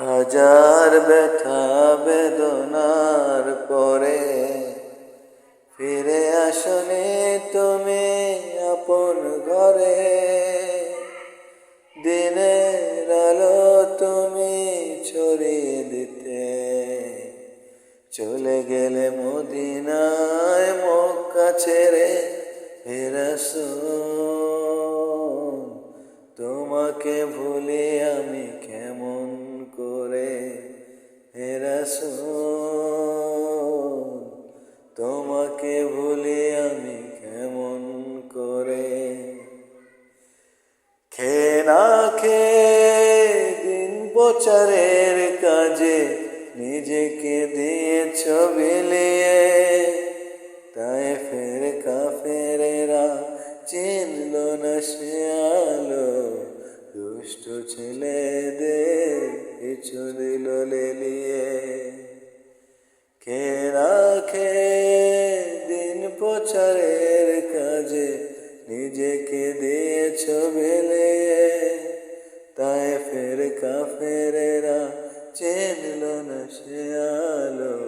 হাজার ব্যথা বেদনার পরে ফিরে আসনি তুমি আপন ঘরে। দিনের আলো তুমি ছড়িয়ে দিতে। চলে গেলে মদিনায় মক্কা ছেড়ে ফেরাসুন তোমাকে ভুলে আমি কেমন ফেরাসুন তোমাকে ভুলে আমি কেমন করে? খে না খে দিন প্রচারের কাজে নিজেকে দিয়েছ বিলিয়ে। তাই ফের কাফেরেরা চিনল না সে দুষ্ট ছেলেদের পিছু দিল লেলিয়ে খে রাখে দিন প্রচারের কাজে? নিজেকে দিয়েছ বেলে তাই ফের কাফেরেরা চেনল না সে আলো।